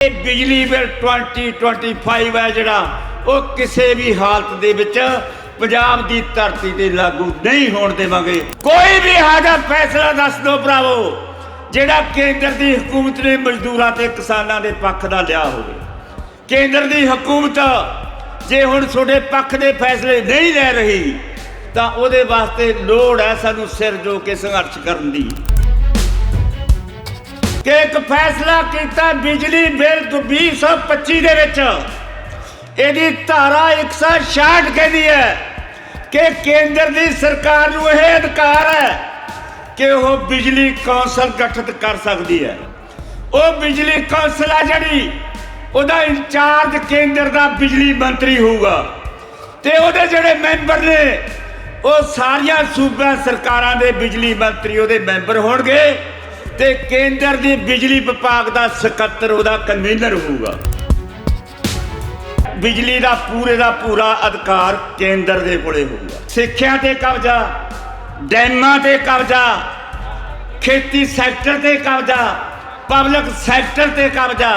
ਇਹ ਬਿਜਲੀ ਬਿੱਲ 2025 ਹੈ ਜਿਹੜਾ, ਉਹ ਕਿਸੇ ਵੀ ਹਾਲਤ ਦੇ ਵਿੱਚ ਪੰਜਾਬ ਦੀ ਧਰਤੀ ਤੇ ਲਾਗੂ ਨਹੀਂ ਹੋਣ ਦੇਵਾਂਗੇ। ਕੋਈ ਵੀ ਹਾਜਾ ਫੈਸਲਾ ਦੱਸ ਦਿਓ ਭਰਾਵੋ, ਜਿਹੜਾ ਕੇਂਦਰ ਦੀ ਹਕੂਮਤ ਨੇ ਮਜ਼ਦੂਰਾਂ ਤੇ ਕਿਸਾਨਾਂ ਦੇ ਪੱਖ ਦਾ ਲਿਆ ਹੋਵੇ। ਕੇਂਦਰ ਦੀ ਹਕੂਮਤ, ਜੇ ਹੁਣ ਤੁਹਾਡੇ ਪੱਖ ਦੇ ਫੈਸਲੇ ਨਹੀਂ ਲੈ ਰਹੀ, ਤਾਂ ਉਹਦੇ ਵਾਸਤੇ ਲੋੜ ਹੈ ਸਾਨੂੰ ਸਿਰ ਜੋ ਕੇ ਸੰਘਰਸ਼ ਕਰਨ ਦੀ। ਕਿ ਇੱਕ ਫੈਸਲਾ ਕੀਤਾ ਬਿਜਲੀ ਬਿੱਲ 2025 ਦੇ ਵਿੱਚ। ਇਹਦੀ ਧਾਰਾ 166 ਕਹਿੰਦੀ ਹੈ ਕਿ ਕੇਂਦਰ ਦੀ ਸਰਕਾਰ ਨੂੰ ਇਹ ਅਧਿਕਾਰ ਹੈ ਕਿ ਉਹ ਬਿਜਲੀ ਕੌਂਸਲ ਗਠਿਤ ਕਰ ਸਕਦੀ ਹੈ। ਉਹ ਬਿਜਲੀ ਕੌਂਸਲ ਆ ਜਿਹੜੀ, ਉਹਦਾ ਇੰਚਾਰਜ ਕੇਂਦਰ ਦਾ ਬਿਜਲੀ ਮੰਤਰੀ ਹੋਊਗਾ। ਤੇ ਉਹਦੇ ਜਿਹੜੇ ਮੈਂਬਰ ਨੇ, ਉਹ ਸਾਰੀਆਂ ਸੂਬਾ ਸਰਕਾਰਾਂ ਦੇ ਬਿਜਲੀ ਮੰਤਰੀ ਉਹਦੇ ਮੈਂਬਰ ਹੋਣਗੇ। ਤੇ ਕੇਂਦਰ ਦੀ ਬਿਜਲੀ ਵਿਭਾਗ ਦਾ ਸਕੱਤਰ, ਉਹਦਾ ਕਨਵੀਨਰ ਹੋਊਗਾ। ਬਿਜਲੀ ਦਾ ਪੂਰੇ ਦਾ ਪੂਰਾ ਅਧਿਕਾਰ ਕੇਂਦਰ ਦੇ ਕੋਲੇ ਹੋਊਗਾ। ਸਿੱਖਿਆ ਤੇ ਕਬਜ਼ਾ, ਡੈਮਾਂ ਤੇ ਕਬਜ਼ਾ, ਖੇਤੀ ਸੈਕਟਰ ਤੇ ਕਬਜ਼ਾ, ਪਬਲਿਕ ਸੈਕਟਰ ਤੇ ਕਬਜ਼ਾ,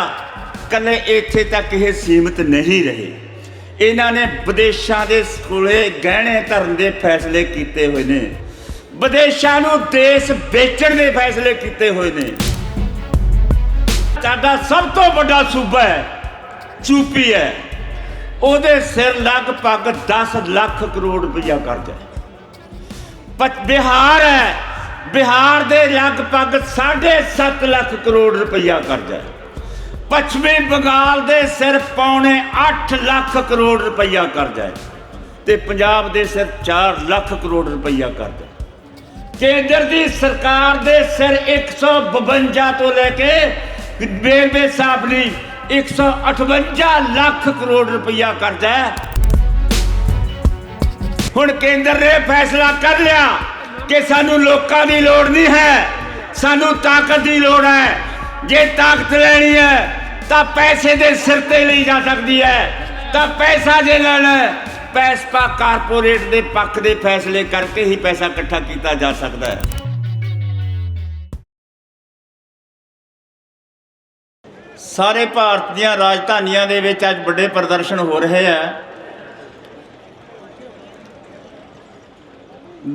ਕੱਲੇ ਇੱਥੇ ਤੱਕ ਇਹ ਸੀਮਿਤ ਨਹੀਂ ਰਹੇ। ਇਹਨਾਂ ਨੇ ਵਿਦੇਸ਼ਾਂ ਦੇ ਕੋਲੇ ਗਹਿਣੇ ਧਰਨ ਦੇ ਫੈਸਲੇ ਕੀਤੇ ਹੋਏ ਨੇ। ਵਿਦੇਸ਼ਾਂ ਨੂੰ ਦੇਸ਼ ਵੇਚਣ ਦੇ ਫੈਸਲੇ ਕੀਤੇ ਹੋਏ ਨੇ। ਸਾਡਾ ਸਭ ਤੋਂ ਵੱਡਾ ਸੂਬਾ ਹੈ ਯੂਪੀ ਹੈ। ਉਹਦੇ ਸਿਰ ਲਗਭਗ 10 ਲੱਖ ਕਰੋੜ ਰੁਪਇਆ ਕਰਜ਼ਾ ਹੈ। ਬਿਹਾਰ ਹੈ, ਬਿਹਾਰ ਦੇ ਲਗਭਗ 7.5 ਲੱਖ ਕਰੋੜ ਰੁਪਇਆ ਕਰਜ਼ਾ ਹੈ। ਪੱਛਮੀ ਬੰਗਾਲ ਦੇ ਸਿਰ ਪੌਣੇ 8 ਲੱਖ ਕਰੋੜ ਰੁਪਇਆ ਕਰਜ਼ਾ ਹੈ ਤੇ ਪੰਜਾਬ ਦੇ ਸਿਰ 4 ਲੱਖ ਕਰੋੜ ਰੁਪਇਆ ਕਰਜ਼ਾ ਕੇਂਦਰ ਦੀ ਸਰਕਾਰ ਦੇ ਸਿਰ 152 ਤੋਂ ਲੈ ਕੇ ਰੇਲਵੇ ਸਾਹਿਬ ਲਈ 158 ਲੱਖ ਕਰੋੜ ਰੁਪਇਆ ਕਰਜ਼ਾ ਹੁਣ ਕੇਂਦਰ ਨੇ ਫੈਸਲਾ ਕਰ ਲਿਆ ਕਿ ਸਾਨੂੰ ਲੋਕਾਂ ਦੀ ਲੋੜ ਨਹੀਂ ਹੈ, ਸਾਨੂੰ ਤਾਕਤ ਦੀ ਲੋੜ ਹੈ। ਜੇ ਤਾਕਤ ਲੈਣੀ ਹੈ, ਤਾਂ ਪੈਸੇ ਦੇ ਸਿਰ ਤੇ ਲਈ ਜਾ ਸਕਦੀ ਹੈ। ਤਾਂ ਪੈਸਾ ਜੇ ਲੈਣਾ ਪੈਸਪਾ ਕਾਰਪੋਰੇਟ ਦੇ ਪੱਖ ਦੇ ਫੈਸਲੇ ਕਰਕੇ ਹੀ ਪੈਸਾ ਇਕੱਠਾ ਕੀਤਾ ਜਾ ਸਕਦਾ ਹੈ। ਸਾਰੇ ਭਾਰਤ ਦੀਆਂ ਰਾਜਧਾਨੀਆਂ ਦੇ ਵਿੱਚ ਅੱਜ ਵੱਡੇ ਪ੍ਰਦਰਸ਼ਨ ਹੋ ਰਹੇ ਆ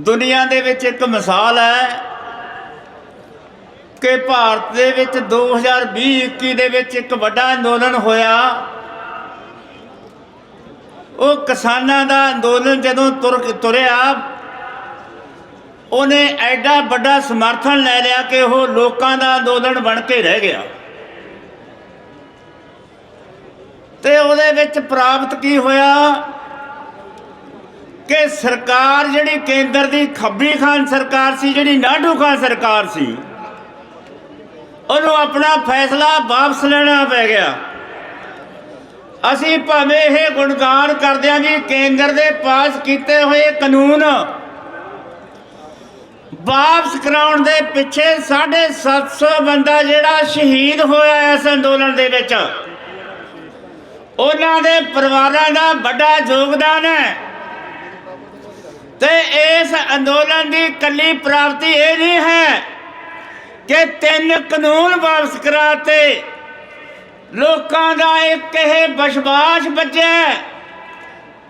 ਦੁਨੀਆ ਦੇ ਵਿੱਚ ਇੱਕ ਮਿਸਾਲ ਹੈ ਕਿ ਭਾਰਤ ਦੇ ਵਿੱਚ 2020-21 ਦੇ ਵਿੱਚ ਇੱਕ ਵੱਡਾ ਅੰਦੋਲਨ ਹੋਇਆ। ਉਹ ਕਿਸਾਨਾਂ ਦਾ ਅੰਦੋਲਨ ਜਦੋਂ ਤੁਰ ਤੁਰਿਆ, ਉਹਨੇ ਐਡਾ ਵੱਡਾ ਸਮਰਥਨ ਲੈ ਲਿਆ ਕਿ ਉਹ ਲੋਕਾਂ ਦਾ ਅੰਦੋਲਨ ਬਣ ਕੇ ਰਹਿ ਗਿਆ। ਤੇ ਉਹਦੇ ਵਿੱਚ ਪ੍ਰਾਪਤ ਕੀ ਹੋਇਆ ਕਿ ਸਰਕਾਰ ਜਿਹੜੀ ਕੇਂਦਰ ਦੀ ਖੱਬੀ ਖਾਨ ਸਰਕਾਰ ਸੀ, ਜਿਹੜੀ ਨਾਡੂ ਖਾਨ ਸਰਕਾਰ ਸੀ, ਉਹਨੂੰ ਆਪਣਾ ਫੈਸਲਾ ਵਾਪਸ ਲੈਣਾ ਪੈ ਗਿਆ। ਅਸੀਂ ਭਾਵੇਂ ਇਹ ਗੁਣਗਾਨ ਕਰਦੇ ਹਾਂ ਜੀ, ਕੇਂਦਰ ਦੇ ਪਾਸ ਕੀਤੇ ਹੋਏ ਕਾਨੂੰਨ ਵਾਪਸ ਕਰਾਉਣ ਦੇ ਪਿੱਛੇ 750 ਬੰਦਾ ਜਿਹੜਾ ਸ਼ਹੀਦ ਹੋਇਆ ਇਸ ਅੰਦੋਲਨ ਦੇ ਵਿੱਚ। ਉਹਨਾਂ ਦੇ ਪਰਿਵਾਰਾਂ ਦਾ ਵੱਡਾ ਯੋਗਦਾਨ ਹੈ। ਤੇ ਇਸ ਅੰਦੋਲਨ ਦੀ ਕੱਲੀ ਪ੍ਰਾਪਤੀ ਇਹ ਨਹੀਂ ਹੈ ਕਿ ਤਿੰਨ ਕਾਨੂੰਨ ਵਾਪਸ ਕਰਾਤੇ। ਲੋਕਾਂ ਦਾ ਇੱਕ ਇਹ ਵਿਸ਼ਵਾਸ ਬੱਜਿਆ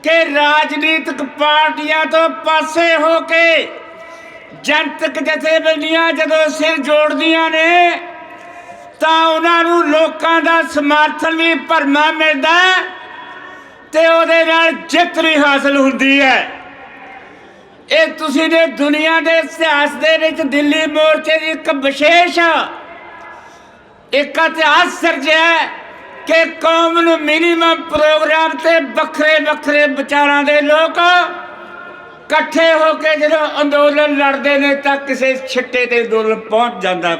ਕਿ ਰਾਜਨੀਤਿਕ ਪਾਰਟੀਆਂ ਤੋਂ ਪਾਸੇ ਹੋ ਕੇ ਜਨਤਕ ਜਥੇਬੰਦੀਆਂ ਜਦੋਂ ਸਿਰ ਜੋੜਦੀਆਂ ਨੇ, ਤਾਂ ਉਹਨਾਂ ਨੂੰ ਲੋਕਾਂ ਦਾ ਸਮਰਥਨ ਵੀ ਭਰਮਾ ਮਿਲਦਾ ਹੈ ਤੇ ਉਹਦੇ ਨਾਲ ਜਿੱਤ ਵੀ ਹਾਸਲ ਹੁੰਦੀ ਹੈ। ਇਹ ਤੁਸੀਂ ਨੇ ਦੁਨੀਆ ਦੇ ਇਤਿਹਾਸ ਦੇ ਵਿੱਚ ਦਿੱਲੀ ਮੋਰਚੇ ਦੀ ਇੱਕ ਵਿਸ਼ੇਸ਼ ਇੱਕ ਇਤਿਹਾਸ ਸਿਰਜਿਆ ਕਿ ਕੌਮ ਨੂੰ ਮਿਨੀਮਮ ਪ੍ਰੋਗਰਾਮ ਤੇ ਵੱਖਰੇ ਵੱਖਰੇ ਵਿਚਾਰਾਂ ਦੇ ਲੋਕ ਇਕੱਠੇ ਹੋ ਕੇ ਜਦੋਂ ਅੰਦੋਲਨ ਲੜਦੇ ਨੇ ਤਾਂ ਕਿਸੇ ਛਿੱਟੇ ਤੇ ਅੰਦੋਲਨ ਪਹੁੰਚ ਜਾਂਦਾ ਹੈ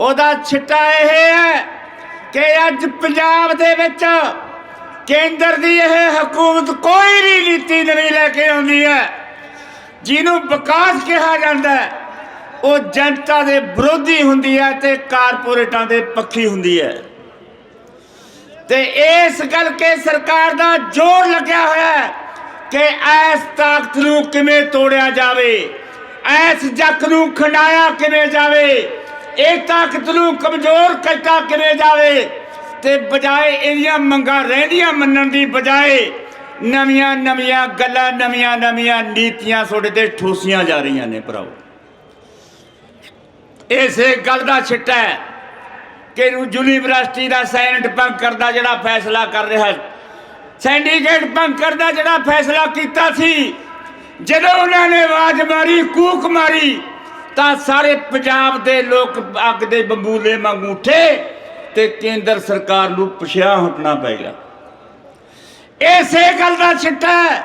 ਉਹਦਾ ਛਿੱਟਾ ਇਹ ਹੈ ਕਿ ਅੱਜ ਪੰਜਾਬ ਦੇ ਵਿੱਚ ਕੇਂਦਰ ਦੀ ਇਹ ਹਕੂਮਤ ਕੋਈ ਵੀ ਨੀਤੀ ਨਵੀਂ ਲੈ ਕੇ ਆਉਂਦੀ ਹੈ, ਜਿਹਨੂੰ ਵਿਕਾਸ ਕਿਹਾ ਜਾਂਦਾ ਹੈ। ਉਹ ਜਨਤਾ ਦੇ ਵਿਰੋਧੀ ਹੁੰਦੀ ਹੈ ਤੇ ਕਾਰਪੋਰੇਟਾਂ ਦੇ ਪੱਖੀ ਹੁੰਦੀ ਹੈ। ਤੇ ਇਸ ਗੱਲ ਕੇ ਸਰਕਾਰ ਦਾ ਜ਼ੋਰ ਲੱਗਿਆ ਹੋਇਆ ਹੈ ਕਿ ਇਸ ਤਾਕਤ ਨੂੰ ਕਿਵੇਂ ਤੋੜਿਆ ਜਾਵੇ, ਇਸ ਜੱਕ ਨੂੰ ਖੰਡਾਇਆ ਕਿਵੇਂ ਜਾਵੇ, ਇਹ ਤਾਕਤ ਨੂੰ ਕਮਜ਼ੋਰ ਕਰਤਾ ਕਿਵੇਂ ਜਾਵੇ, ਤੇ ਬਜਾਏ ਇਹਦੀਆਂ ਮੰਗਾਂ ਰਹਿੰਦੀਆਂ ਮੰਨਣ ਦੀ ਬਜਾਏ ਨਵੀਆਂ ਨਵੀਆਂ ਗੱਲਾਂ ਨਵੀਆਂ ਨਵੀਆਂ ਨੀਤੀਆਂ ਤੁਹਾਡੇ ਤੇ ਠੋਸੀਆਂ ਜਾ ਰਹੀਆਂ ਨੇ ਭਰਾਓ। ਇਸੇ ਗੱਲ ਦਾ ਛਿੱਟਾ ਹੈ ਕਿ ਯੂਨੀਵਰਸਿਟੀ ਦਾ ਸੈਨੇਟ ਭੰਗ ਦਾ ਜਿਹੜਾ ਫੈਸਲਾ ਕਰ ਰਿਹਾ ਹੈ। ਸੈਂਡੀਕੇਟ ਭੰਗ ਕਰਦਾ ਜਿਹੜਾ ਫੈਸਲਾ ਕੀਤਾ ਸੀ। ਜਦੋਂ ਉਹਨਾਂ ਨੇ ਆਵਾਜ਼ ਮਾਰੀ, ਕੂਕ ਮਾਰੀ, ਤਾਂ ਸਾਰੇ ਪੰਜਾਬ ਦੇ ਲੋਕ ਅੱਗ ਦੇ ਬੰਬੂਲੇ ਵਾਂਗ ਉੱਠੇ ਤੇ ਕੇਂਦਰ ਸਰਕਾਰ ਨੂੰ ਪਿਛਿਆ, ਹਟਣਾ ਪੈ ਇਸੇ ਗੱਲ ਦਾ ਛਿੱਟਾ ਹੈ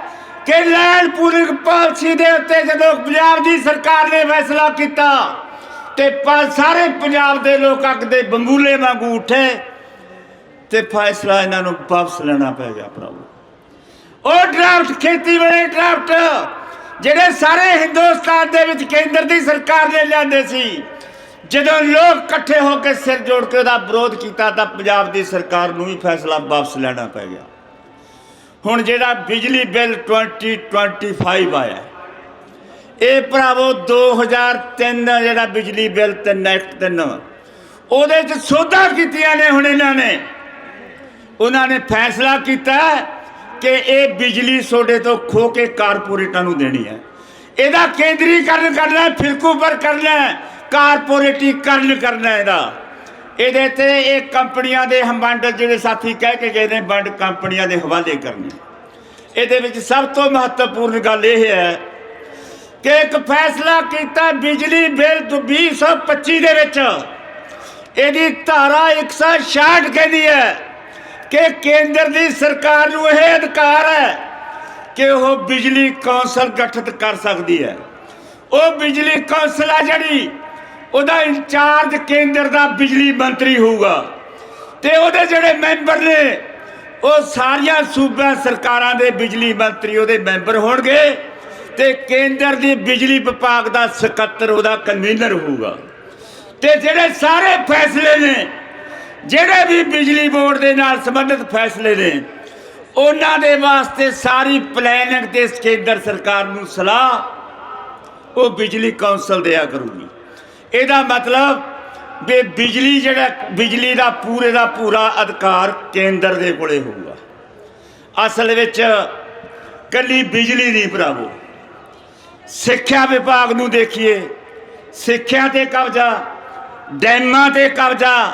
ਕਿ ਲੈਂਡ ਪੂਲਿੰਗ ਪਾਲਿਸੀ ਦੇ ਉੱਤੇ ਜਦੋਂ ਪੰਜਾਬ ਦੀ ਸਰਕਾਰ ਨੇ ਫੈਸਲਾ ਕੀਤਾ ਤੇ ਸਾਰੇ ਪੰਜਾਬ ਦੇ ਲੋਕ ਅੱਗ ਦੇ ਬੰਬੂਲੇ ਵਾਂਗੂ ਉੱਠੇ ਤੇ ਫੈਸਲਾ ਇਹਨਾਂ ਨੂੰ ਵਾਪਸ ਲੈਣਾ ਪੈ ਗਿਆ ਪ੍ਰਭੂ ਉਹ ਡਰਾਫਟ ਖੇਤੀ ਵਾਲੇ ਡਰਾਫਟ ਜਿਹੜੇ ਸਾਰੇ ਹਿੰਦੁਸਤਾਨ ਦੇ ਵਿੱਚ ਕੇਂਦਰ ਦੀ ਸਰਕਾਰ ਨੇ ਲਿਆਂਦੇ ਸੀ, ਜਦੋਂ ਲੋਕ ਇਕੱਠੇ ਹੋ ਕੇ ਸਿਰ ਜੋੜ ਕੇ ਉਹਦਾ ਵਿਰੋਧ ਕੀਤਾ ਤਾਂ ਪੰਜਾਬ ਦੀ ਸਰਕਾਰ ਨੂੰ ਵੀ ਫੈਸਲਾ ਵਾਪਸ ਲੈਣਾ ਪੈ ਗਿਆ। ਹੁਣ ਜਿਹੜਾ ਬਿਜਲੀ ਬਿੱਲ 2025 ਆਇਆ ਇਹ ਭਰਾਵੋ 2003 ਦਾ ਜਿਹੜਾ ਬਿਜਲੀ ਬਿੱਲ ਤੇ ਨੈਕਟ ਤਿੰਨ। ਉਹਦੇ ਚ ਸੋਧਾਂ ਕੀਤੀਆਂ ਨੇ ਹੁਣ ਇਹਨਾਂ ਨੇ। ਉਹਨਾਂ ਨੇ ਫੈਸਲਾ ਕੀਤਾ ਕਿ ਇਹ ਬਿਜਲੀ ਸੋਡੇ ਤੋਂ ਖੋ ਕੇ ਕਾਰਪੋਰੇਟਾਂ ਨੂੰ ਦੇਣੀ ਹੈ। ਇਹਦਾ ਕੇਂਦਰੀਕਰਨ ਕਰਨਾ ਹੈ ਫਿਰਕੂਪਰ ਕਰਨਾ ਹੈ, ਕਾਰਪੋਰੇਟੀਕਰਨ ਕਰਨਾ ਇਹਦਾ। ਇਹਦੇ ਤੇ ਇਹ ਕੰਪਨੀਆਂ ਦੇ ਹੰਬੰਡ ਜਿਹੜੇ ਸਾਥੀ ਕਹਿ ਕੇ ਗਏ ਨੇ, ਵੰਡ ਕੰਪਨੀਆਂ ਦੇ ਹਵਾਲੇ ਕਰਨੇ। ਇਹਦੇ ਵਿੱਚ ਸਭ ਤੋਂ ਮਹੱਤਵਪੂਰਨ ਗੱਲ ਇਹ ਹੈ ਕਿ ਇੱਕ ਫੈਸਲਾ ਕੀਤਾ ਬਿਜਲੀ ਬਿੱਲ 2025 ਦੇ ਵਿੱਚ। ਇਹਦੀ ਧਾਰਾ 166 ਕਹਿੰਦੀ ਹੈ ਕਿ ਕੇਂਦਰ ਦੀ ਸਰਕਾਰ ਨੂੰ ਇਹ ਅਧਿਕਾਰ ਹੈ ਕਿ ਉਹ ਬਿਜਲੀ ਕੌਂਸਲ ਗਠਿਤ ਕਰ ਸਕਦੀ ਹੈ। ਉਹ ਬਿਜਲੀ ਕੌਂਸਲ ਆ ਜਿਹੜੀ, ਉਹਦਾ ਇੰਚਾਰਜ ਕੇਂਦਰ ਦਾ ਬਿਜਲੀ ਮੰਤਰੀ ਹੋਊਗਾ। ਤੇ ਉਹਦੇ ਜਿਹੜੇ ਮੈਂਬਰ ਨੇ, ਉਹ ਸਾਰੀਆਂ ਸੂਬਾ ਸਰਕਾਰਾਂ ਦੇ ਬਿਜਲੀ ਮੰਤਰੀ ਉਹਦੇ ਮੈਂਬਰ ਹੋਣਗੇ। ਤੇ ਕੇਂਦਰ ਦੀ ਬਿਜਲੀ ਵਿਭਾਗ ਦਾ ਸਕੱਤਰ, ਉਹਦਾ ਕਨਵੀਨਰ ਹੋਊਗਾ। ਤੇ ਜਿਹੜੇ ਸਾਰੇ ਫੈਸਲੇ ਨੇ, ਜਿਹੜੇ ਵੀ ਬਿਜਲੀ ਬੋਰਡ ਦੇ ਨਾਲ ਸੰਬੰਧਿਤ ਫੈਸਲੇ ਨੇ, ਉਹਨਾਂ ਦੇ ਵਾਸਤੇ ਸਾਰੀ ਪਲੈਨਿੰਗ ਤੇ ਕੇਂਦਰ ਸਰਕਾਰ ਨੂੰ ਸਲਾਹ, ਉਹ ਬਿਜਲੀ ਕੌਂਸਲ ਦਿਆ ਕਰੂਗੀ। ਇਹਦਾ ਮਤਲਬ ਵੀ ਬਿਜਲੀ ਜਿਹੜਾ, ਬਿਜਲੀ ਦਾ ਪੂਰੇ ਦਾ ਪੂਰਾ ਅਧਿਕਾਰ ਕੇਂਦਰ ਦੇ ਕੋਲੇ ਹੋਊਗਾ। ਅਸਲ ਵਿੱਚ ਕੱਲੀ ਬਿਜਲੀ ਨਹੀਂ ਭਰਾਵੋ। ਸਿੱਖਿਆ ਵਿਭਾਗ ਨੂੰ ਦੇਖੀਏ। ਸਿੱਖਿਆ ਤੇ ਕਬਜ਼ਾ, ਡੈਮਾਂ ਤੇ ਕਬਜ਼ਾ,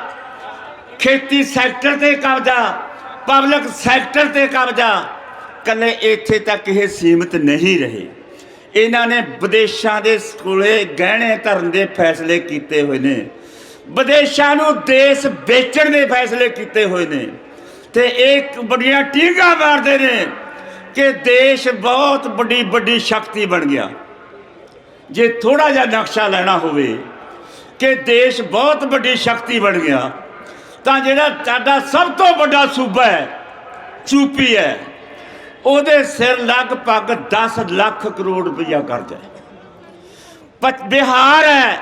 ਖੇਤੀ ਸੈਕਟਰ ਤੇ ਕਬਜ਼ਾ, ਪਬਲਿਕ ਸੈਕਟਰ ਤੇ ਕਬਜ਼ਾ, ਕੱਲੇ ਇੱਥੇ ਤੱਕ ਇਹ ਸੀਮਿਤ ਨਹੀਂ ਰਹੇ। ਇਹਨਾਂ ਨੇ ਵਿਦੇਸ਼ਾਂ ਦੇ ਕੋਲੇ ਗਹਿਣੇ ਧਰਨ ਦੇ ਫੈਸਲੇ ਕੀਤੇ ਹੋਏ ਨੇ। ਵਿਦੇਸ਼ਾਂ ਨੂੰ ਦੇਸ਼ ਵੇਚਣ ਦੇ ਫੈਸਲੇ ਕੀਤੇ ਹੋਏ ਨੇ। ਤੇ ਇਹ ਬੜੀਆਂ ਟੀਂਗਾ ਮਾਰਦੇ ਨੇ ਕਿ ਦੇਸ਼ ਬਹੁਤ ਵੱਡੀ ਵੱਡੀ ਸ਼ਕਤੀ ਬਣ ਗਿਆ। ਜੇ ਥੋੜਾ ਜਿਹਾ ਨਕਸ਼ਾ ਲੈਣਾ ਹੋਵੇ ਕਿ ਦੇਸ਼ ਬਹੁਤ ਵੱਡੀ ਸ਼ਕਤੀ ਬਣ ਗਿਆ, ਤਾਂ ਜਿਹੜਾ ਸਾਡਾ ਸਭ ਤੋਂ ਵੱਡਾ ਸੂਬਾ ਹੈ, ਯੂਪੀ ਹੈ, ਉਹਦੇ ਸਿਰ ਲਗਭਗ 10 ਲੱਖ ਕਰੋੜ ਰੁਪਇਆ ਕਰਜ਼ਾ ਹੈ। ਬਿਹਾਰ ਹੈ,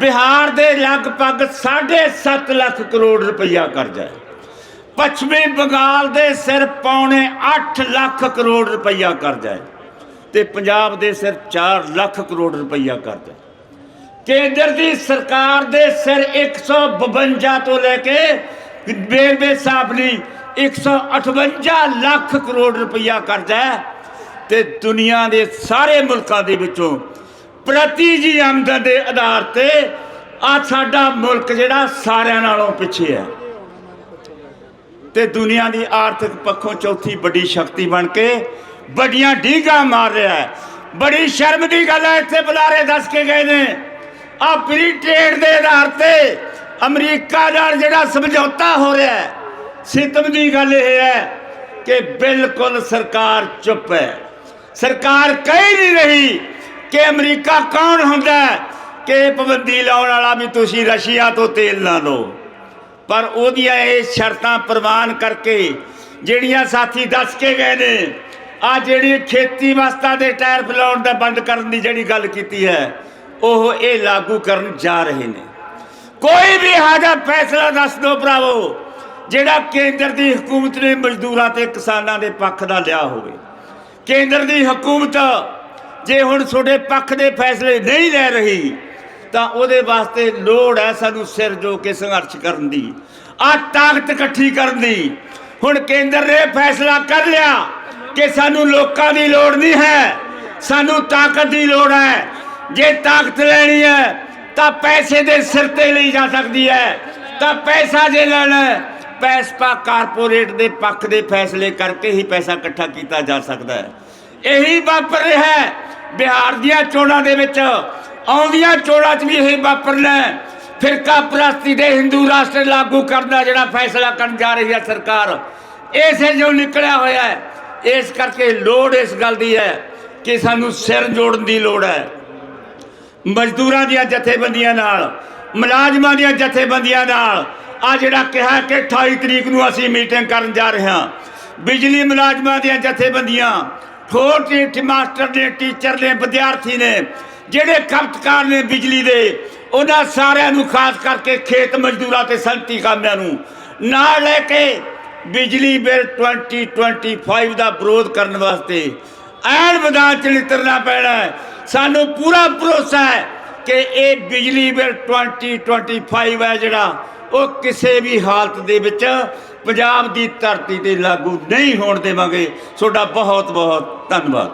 ਬਿਹਾਰ ਦੇ ਲਗਭਗ 7.5 ਲੱਖ ਕਰੋੜ ਰੁਪਇਆ ਕਰਜ਼ਾ ਹੈ। ਪੱਛਮੀ ਬੰਗਾਲ ਦੇ ਸਿਰ ਪੌਣੇ 8 ਲੱਖ ਕਰੋੜ ਰੁਪਇਆ ਕਰਜ਼ਾ ਹੈ। ਤੇ ਪੰਜਾਬ ਦੇ ਸਿਰ 4 ਲੱਖ ਕਰੋੜ ਰੁਪਈਆ ਕਰਜ਼ਾ ਕੇਂਦਰ ਦੀ ਸਰਕਾਰ ਦੇ ਸਿਰ 152 ਤੋਂ ਲੈ ਕੇ ਰੇਲਵੇ ਸਾਹਿਬ ਲਈ 158 ਲੱਖ ਕਰੋੜ ਰੁਪਈਆ ਕਰਜ਼ਾ ਹੈ ਤੇ ਦੁਨੀਆ ਦੇ ਸਾਰੇ ਮੁਲਕਾਂ ਦੇ ਵਿੱਚੋਂ ਪ੍ਰਤੀ ਜੀ ਆਮਦਨ ਦੇ ਆਧਾਰ ਤੇ ਆ ਸਾਡਾ ਮੁਲਕ ਜਿਹੜਾ ਸਾਰਿਆਂ ਨਾਲੋਂ ਪਿੱਛੇ ਹੈ। ਤੇ ਦੁਨੀਆ ਦੀ ਆਰਥਿਕ ਪੱਖੋਂ ਚੌਥੀ ਵੱਡੀ ਸ਼ਕਤੀ ਬਣ ਕੇ ਵੱਡੀਆਂ ਢੀਂਗਾਂ ਮਾਰ ਰਿਹਾ ਹੈ। ਬੜੀ ਸ਼ਰਮ ਦੀ ਗੱਲ ਹੈ, ਇੱਥੇ ਬੁਲਾਰੇ ਦੱਸ ਕੇ ਗਏ ਨੇ। ਆ ਫ੍ਰੀ ਟ੍ਰੇਡ ਦੇ ਆਧਾਰ ਤੇ ਅਮਰੀਕਾ ਨਾਲ ਜਿਹੜਾ ਸਮਝੌਤਾ ਹੋ ਰਿਹਾ ਹੈ ਸਿੱਤਮ ਦੀ ਗੱਲ ਇਹ ਹੈ ਕਿ ਬਿਲਕੁਲ ਸਰਕਾਰ ਚੁੱਪ ਹੈ। ਸਰਕਾਰ ਕਹਿ ਨਹੀਂ ਰਹੀ ਕਿ ਅਮਰੀਕਾ ਕੌਣ ਹੁੰਦਾ ਕਿ ਪਾਬੰਦੀ ਲਾਉਣ ਵਾਲਾ ਵੀ ਤੁਸੀਂ ਰਸ਼ੀਆ ਤੋਂ ਤੇਲ ਨਾ ਲਓ। ਪਰ ਉਹਦੀਆਂ ਇਹ ਸ਼ਰਤਾਂ ਪ੍ਰਵਾਨ ਕਰਕੇ ਜਿਹੜੀਆਂ ਸਾਥੀ ਦੱਸ ਕੇ ਗਏ ਨੇ ਆ ਜਿਹੜੀ ਖੇਤੀ ਵਸਤਾਂ ਦੇ ਟਾਇਰ ਫਲਾਉਣ ਦਾ ਬੰਦ ਕਰਨ ਦੀ ਜਿਹੜੀ ਗੱਲ ਕੀਤੀ ਹੈ, ਉਹ ਇਹ ਲਾਗੂ ਕਰਨ ਜਾ ਰਹੇ ਨੇ। ਕੋਈ ਵੀ ਹਾਜਾ ਫੈਸਲਾ ਦੱਸ ਦਿਓ ਭਰਾਵੋ, ਜਿਹੜਾ ਕੇਂਦਰ ਦੀ ਹਕੂਮਤ ਨੇ ਮਜ਼ਦੂਰਾਂ ਤੇ ਕਿਸਾਨਾਂ ਦੇ ਪੱਖ ਦਾ ਲਿਆ ਹੋਵੇ। ਕੇਂਦਰ ਦੀ ਹਕੂਮਤ ਜੇ ਹੁਣ ਤੁਹਾਡੇ ਪੱਖ ਦੇ ਫੈਸਲੇ ਨਹੀਂ ਲੈ ਰਹੀ, ਤਾਂ ਉਹਦੇ ਵਾਸਤੇ ਲੋੜ ਹੈ ਸਾਨੂੰ ਸਿਰ ਜੋ ਕੇ ਸੰਘਰਸ਼ ਕਰਨ ਦੀ ਆ ਤਾਕਤ ਇਕੱਠੀ ਕਰਨ ਦੀ। ਹੁਣ ਕੇਂਦਰ ਨੇ ਫੈਸਲਾ ਕਰ ਲਿਆ ਕਿ ਸਾਨੂੰ ਲੋਕਾਂ ਦੀ ਲੋੜ ਨਹੀਂ ਹੈ। ਸਾਨੂੰ ਤਾਕਤ ਦੀ ਲੋੜ ਹੈ। ਜੇ ਤਾਕਤ ਲੈਣੀ ਹੈ, ਤਾਂ ਪੈਸੇ ਦੇ ਸਿਰ ਤੇ ਲਈ ਜਾ ਸਕਦੀ ਹੈ। ਤਾਂ ਪੈਸਾ ਜੇ ਲੈਣਾ ਪੈਸਪਾ ਕਾਰਪੋਰੇਟ ਦੇ ਪੱਖ ਦੇ ਫੈਸਲੇ ਕਰਕੇ ਹੀ ਪੈਸਾ ਇਕੱਠਾ ਕੀਤਾ ਜਾ ਸਕਦਾ ਹੈ। ਇਹੀ ਵਾਪਰ ਰਿਹਾ ਹੈ। ਬਿਹਾਰ ਦੀਆਂ ਚੋਣਾਂ ਦੇ ਵਿੱਚ ਆਉਂਦੀਆਂ ਚੋਣਾਂ 'ਚ ਵੀ ਇਹੀ ਵਾਪਰਨਾ ਫਿਰਕਾ ਪ੍ਰਸਤੀ ਦੇ ਹਿੰਦੂ ਰਾਸ਼ਟਰ ਲਾਗੂ ਕਰਨ ਦਾ ਜਿਹੜਾ ਫੈਸਲਾ ਕਰਨ ਜਾ ਰਹੀ ਹੈ ਸਰਕਾਰ, ਇਸੇ ਜੋ ਨਿਕਲਿਆ ਹੋਇਆ ਹੈ। ਇਸ ਕਰਕੇ ਲੋੜ ਇਸ ਗੱਲ ਦੀ ਹੈ ਕਿ ਸਾਨੂੰ ਸਿਰ ਜੋੜਨ ਦੀ ਲੋੜ ਹੈ। ਮਜ਼ਦੂਰਾਂ ਦੀਆਂ ਜਥੇਬੰਦੀਆਂ ਨਾਲ, ਮੁਲਾਜ਼ਮਾਂ ਦੀਆਂ ਜਥੇਬੰਦੀਆਂ ਨਾਲ ਆ ਜਿਹੜਾ ਕਿਹਾ ਕਿ 28 ਤਰੀਕ ਨੂੰ ਅਸੀਂ ਮੀਟਿੰਗ ਕਰਨ ਜਾ ਰਹੇ ਹਾਂ। ਬਿਜਲੀ ਮੁਲਾਜ਼ਮਾਂ ਦੀਆਂ ਜਥੇਬੰਦੀਆਂ, ਹੋਰ ਟੀ ਮਾਸਟਰ ਨੇ, ਟੀਚਰ ਨੇ, ਵਿਦਿਆਰਥੀ ਨੇ, ਜਿਹੜੇ ਖਪਤਕਾਰ ਨੇ ਬਿਜਲੀ ਦੇ, ਉਹਨਾਂ ਸਾਰਿਆਂ ਨੂੰ ਖਾਸ ਕਰਕੇ ਖੇਤ ਮਜ਼ਦੂਰਾਂ ਤੇ ਸੰਤੀ ਕਾਮਿਆਂ ਨੂੰ ਨਾਲ ਲੈ ਕੇ ਬਿਜਲੀ ਬਿੱਲ 2025 ਦਾ ਵਿਰੋਧ ਕਰਨ ਵਾਸਤੇ ਐਨ ਮੈਦਾਨ ਚ ਨਿਤਰਨਾ ਪੈਣਾ। ਸਾਨੂੰ ਪੂਰਾ ਭਰੋਸਾ ਹੈ ਕਿ ਇਹ ਬਿਜਲੀ ਬਿੱਲ 2025 ਹੈ ਜਿਹੜਾ, ਉਹ ਕਿਸੇ ਵੀ ਹਾਲਤ ਦੇ ਵਿੱਚ ਪੰਜਾਬ ਦੀ ਧਰਤੀ ਤੇ ਲਾਗੂ ਨਹੀਂ ਹੋਣ ਦੇਵਾਂਗੇ। ਤੁਹਾਡਾ ਬਹੁਤ ਬਹੁਤ ਧੰਨਵਾਦ।